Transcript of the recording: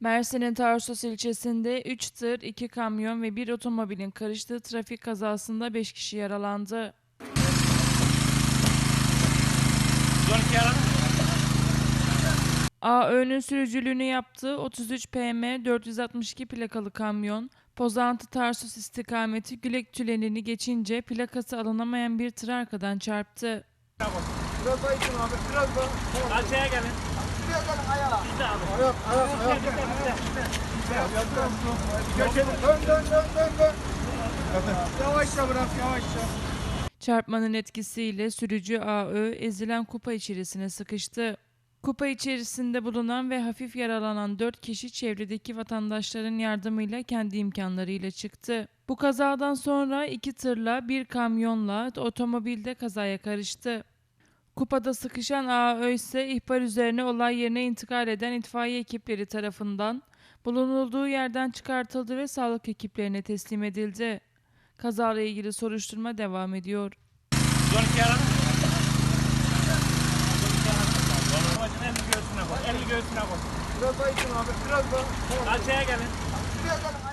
Mersin'in Tarsus ilçesinde 3 tır, 2 kamyon ve 1 otomobilin karıştığı trafik kazasında 5 kişi yaralandı. AÖ'nün sürücülüğünü yaptığı 33 PM 462 plakalı kamyon, Pozantı Tarsus istikameti Gülek Tüneli'ni geçince plakası alınamayan bir tır arkadan çarptı. Biraz daha itin abi. Biraz daha. Alçaya gelin. Biraz daha ayağa. Bizde abi. Ayak, ayak, ayak. Geçelim. Dön, dön, dön, dön, dön. Yavaşça bırak, yavaşça. Çarpmanın etkisiyle sürücü AÖ ezilen kupa içerisine sıkıştı. Kupa içerisinde bulunan ve hafif yaralanan 4 kişi çevredeki vatandaşların yardımıyla kendi imkanlarıyla çıktı. Bu kazadan sonra iki tırla bir kamyonla otomobilde kazaya karıştı. Kupada sıkışan AÖ ise ihbar üzerine olay yerine intikal eden itfaiye ekipleri tarafından bulunulduğu yerden çıkartıldı ve sağlık ekiplerine teslim edildi. Kazayla ilgili soruşturma devam ediyor. 12 aranın. Amacın elini göğsüne koy. Elini göğsüne koy. Biraz daha itin abi. Biraz daha. Alçaya gelin. Biraz daha ayağa.